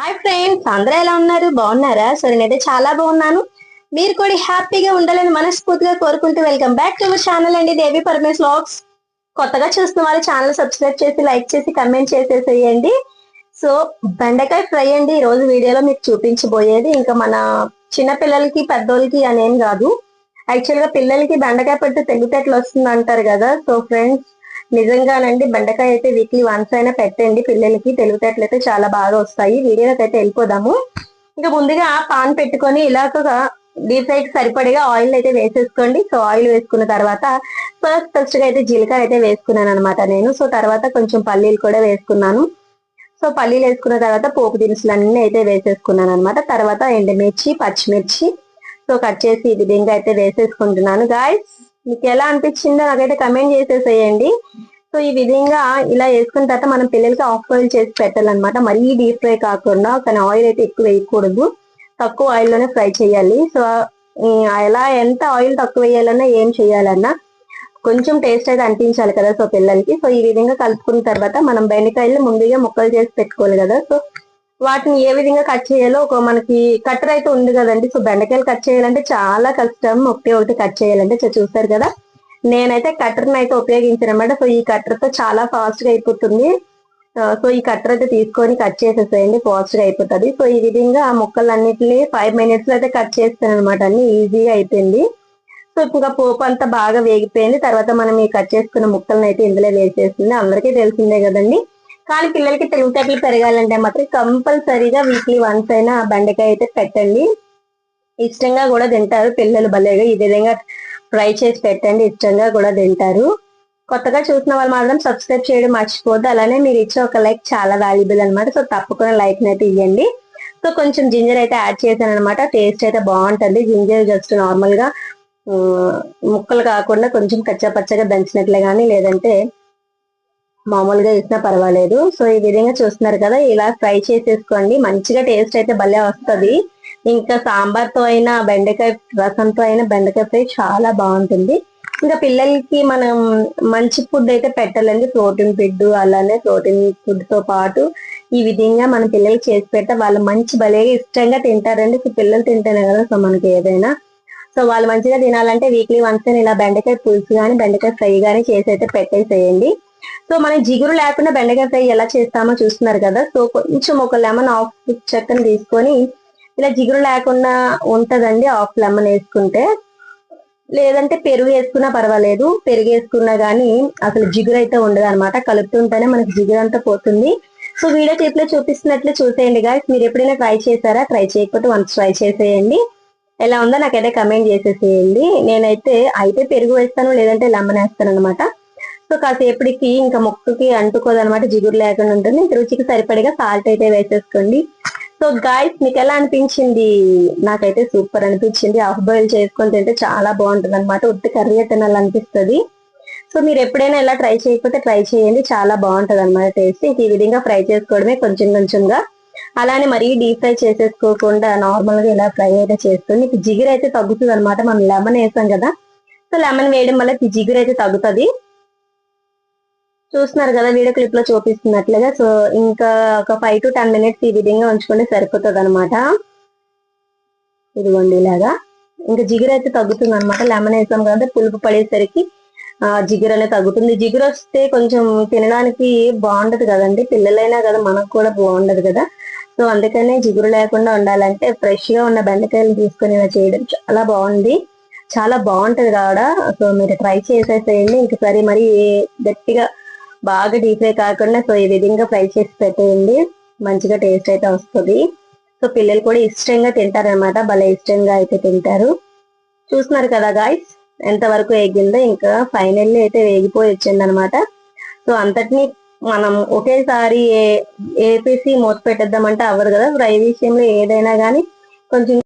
Hi friends అందరూ ఎలా ఉన్నారు? బాగున్నారా? సో నేనైతే చాలా బాగున్నాను. మీరు కూడా హ్యాపీగా ఉండాలని మనస్ఫూర్తిగా కోరుకుంటూ welcome back to our channel అండి దేవి పరమేశ్ వ్లాగ్స్. కొత్తగా చూస్తున్న వాళ్ళు ఛానల్ సబ్స్క్రైబ్ చేసి లైక్ చేసి కమెంట్ చేసేసేయండి. సో బెండకాయ ఫ్రై అండి ఈ రోజు వీడియోలో మీకు చూపించబోయేది. ఇంకా మన చిన్న పిల్లలకి పెద్దోళ్ళకి అనేం కాదు. యాక్చువల్గా పిల్లలకి బెండకాయ పెడితే తెగుతెట్లు వస్తుంది అంటారు కదా. సో ఫ్రెండ్స్ నిజంగానండి బెండకాయ అయితే వీక్లీ వన్స్ అయినా పెట్టండి. పిల్లలకి తెలివితేటలు చాలా బాగా వస్తాయి. వీడియోలోకి అయితే వెళ్ళిపోదాము. ఇంకా ముందుగా పాన్ పెట్టుకొని ఇలాగ డీప్ ఫ్రైకి సరిపడిగా ఆయిల్ అయితే వేసేసుకోండి. సో ఆయిల్ వేసుకున్న తర్వాత ఫస్ట్ ఫస్ట్గా అయితే జీలకర్ర అయితే వేసుకున్నాను అనమాట నేను. సో తర్వాత కొంచెం పల్లీలు కూడా వేసుకున్నాను. సో పల్లీలు వేసుకున్న తర్వాత పోపు దినుసులు అన్ని అయితే వేసేసుకున్నాను అనమాట తర్వాత ఎండుమిర్చి పచ్చిమిర్చి. సో కట్ చేసి ఇది విధంగా అయితే వేసేసుకుంటున్నాను గాయస్ మీకు ఎలా అనిపించిందో నాకైతే కమెంట్ చేసేసేయండి. సో ఈ విధంగా ఇలా వేసుకున్న తర్వాత మనం పిల్లలకి ఆఫ్ బాయిల్ చేసి పెట్టాలన్నమాట. మరీ డీప్ ఫ్రై కాకుండా కానీ ఆయిల్ అయితే ఎక్కువ వేయకూడదు. తక్కువ ఆయిల్లోనే ఫ్రై చేయాలి. సో ఎలా ఎంత ఆయిల్ తక్కువ వేయాలన్నా ఏం చేయాలన్నా కొంచెం టేస్ట్ అయితే అనిపించాలి కదా సో పిల్లలకి. సో ఈ విధంగా కలుపుకున్న తర్వాత మనం బెండకాయలు ముందుగా ముక్కలు చేసి పెట్టుకోవాలి కదా. సో వాటిని ఏ విధంగా కట్ చేయాలో ఒక మనకి కట్టర్ అయితే ఉంది కదండి. సో బెండకాయలు కట్ చేయాలంటే చాలా కష్టం. ఒకటి ఒకటి కట్ చేయాలంటే సో చూస్తారు కదా. నేనైతే కట్టర్ని అయితే ఉపయోగించాను అనమాట సో ఈ కట్టర్తో చాలా ఫాస్ట్గా అయిపోతుంది. సో ఈ కట్టర్ అయితే తీసుకొని కట్ చేసేసేయండి. ఫాస్ట్గా అయిపోతుంది. సో ఈ విధంగా ఆ ముక్కలన్నిటిని ఫైవ్ మినిట్స్లో అయితే కట్ చేస్తాను అనమాట అన్ని ఈజీగా అయిపోయింది. సో ఇంకా పోపు అంతా బాగా వేగిపోయింది. తర్వాత మనం ఈ కట్ చేసుకున్న ముక్కలను అయితే ఇందులో వేసేస్తుంది. అందరికీ తెలిసిందే కదండి. కానీ పిల్లలకి తెలివితేటలు పెరగాలంటే మాత్రం కంపల్సరీగా వీక్లీ వన్స్ అయినా బెండకాయ అయితే పెట్టండి. ఇష్టంగా కూడా తింటారు. పిల్లలు భలేగా ఈ విధంగా ఫ్రై చేసి పెట్టండి. ఇష్టంగా కూడా తింటారు. కొత్తగా చూసిన వాళ్ళు మాత్రం సబ్స్క్రైబ్ చేయడం మర్చిపోద్దు అలానే మీరు ఇచ్చే ఒక లైక్ చాలా వాల్యుబుల్ అనమాట సో తప్పకుండా లైక్ అయితే ఇవ్వండి సో కొంచెం జింజర్ అయితే యాడ్ చేశాను అనమాట టేస్ట్ అయితే బాగుంటుంది. జింజర్ జస్ట్ నార్మల్గా ముక్కలు కాకుండా కొంచెం కచ్చపచ్చగా దంచినట్లే కానీ లేదంటే మామూలుగా ఇచ్చినా పర్వాలేదు. సో ఈ విధంగా చూస్తున్నారు కదా ఇలా ఫ్రై చేసేసుకోండి. మంచిగా టేస్ట్ అయితే భలే వస్తుంది. ఇంకా సాంబార్తో అయినా బెండకాయ రసంతో అయినా బెండకాయ ఫ్రై చాలా బాగుంటుంది. ఇంకా పిల్లలకి మనం మంచి ఫుడ్ అయితే పెట్టాలండి. ప్రోటీన్ ఫుడ్ అలానే ప్రోటీన్ ఫుడ్తో పాటు ఈ విధంగా మన పిల్లలకి చేసి పెడితే వాళ్ళు మంచి భలే ఇష్టంగా తింటారండి. సో పిల్లలు తింటేనే కదా సో మనకి ఏదైనా. సో వాళ్ళు మంచిగా తినాలంటే వీక్లీ వన్స్ ఇలా బెండకాయ పులుసు కానీ బెండకాయ ఫ్రై కానీ చేసి అయితే పెట్టేసేయండి. సో మనం జిగురు లేకుండా బెండకాయ ఫ్రై ఎలా చేస్తామో చూస్తున్నారు కదా. సో కొంచెం ఒక లెమన్ ఆఫ్ చెక్కను తీసుకొని ఇలా జిగురు లేకుండా ఉంటదండి ఆఫ్ లెమన్ వేసుకుంటే. లేదంటే పెరుగు వేసుకున్నా పర్వాలేదు. పెరుగు వేసుకున్నా గానీ అసలు జిగురు అయితే ఉండదు అనమాట కలుపుతుంటేనే మనకి జిగురు అంతా పోతుంది. సో వీడియో చేతిలో చూపిస్తున్నట్లు చూసేయండి గాయస్ మీరు ఎప్పుడైనా ట్రై చేశారా? ట్రై చేయకపోతే వన్స్ ట్రై చేసేయండి. ఎలా ఉందో నాకైతే కమెంట్ చేసేసేయండి. నేనైతే అయితే పెరుగు వేస్తాను లేదంటే లెమన్ వేస్తాను అనమాట సో కాసేపటికి ఇంకా ముక్కకి అంటుకోదనమాట జిగురు లేకుండా ఉంటుంది. రుచికి సరిపడిగా సాల్ట్ అయితే వేసేసుకోండి. సో గాయస్ మీకు ఎలా అనిపించింది? నాకైతే సూపర్ అనిపించింది. ఆఫ్ బాయిల్ చేసుకొని తింటే చాలా బాగుంటుంది అనమాట ఉత్తి కర్రీ తినాలనిపిస్తుంది. సో మీరు ఎప్పుడైనా ఇలా ట్రై చేయకపోతే ట్రై చేయండి. చాలా బాగుంటుంది అనమాట టేస్ట్ ఇంక ఈ విధంగా ఫ్రై చేసుకోవడమే కొంచెం కొంచెంగా. అలానే మరీ డీప్ ఫ్రై చేసేసుకోకుండా నార్మల్గా ఇలా ఫ్రై అయితే చేస్తుంది మీకు జిగురు అయితే తగ్గుతుంది అనమాట మనం లెమన్ వేసాం కదా. సో లెమన్ వేయడం వల్ల జిగురు అయితే తగ్గుతుంది. చూస్తున్నారు కదా వీడియో క్లిప్లో చూపిస్తున్నట్లుగా. సో ఇంకా ఒక ఫైవ్ టు టెన్ మినిట్స్ ఈ విధంగా ఉంచుకుంటే సరిపోతుంది అనమాట ఇదిగోండి ఇలాగా. ఇంకా జిగురు అయితే తగ్గుతుంది అనమాట లెమన్ వేసాం కదా పులుపు పడేసరికి ఆ జిగురు అనేది తగ్గుతుంది. జిగురు వస్తే కొంచెం తినడానికి బాగుండదు కదండి. పిల్లలైనా కదా మనకు కూడా బాగుండదు కదా. సో అందుకనే జిగురు లేకుండా ఉండాలంటే ఫ్రెష్గా ఉన్న బెండకాయలు తీసుకొని ఇలా చేయడం చాలా బాగుంది. చాలా బాగుంటది కావడా సో మీరు ట్రై చేసేసేయండి. ఇంకసారి మరి గట్టిగా బాగా డీప్ ఫ్రై కాకుండా సో ఈ విధంగా ఫ్రై చేసి పెట్టేయండి. మంచిగా టేస్ట్ అయితే వస్తుంది. సో పిల్లలు కూడా ఇష్టంగా తింటారనమాట భలే ఇష్టంగా అయితే తింటారు. చూస్తున్నారు కదా గాయస్ ఎంతవరకు వేగిందో ఇంకా ఫైనల్లీ అయితే వేగిపోయి వచ్చింది అనమాట సో అంతటిని మనం ఒకేసారి ఏపీసీ మూత పెట్టేద్దామంటే అవ్వదు కదా. ఫ్రై విషయంలో ఏదైనా కానీ కొంచెం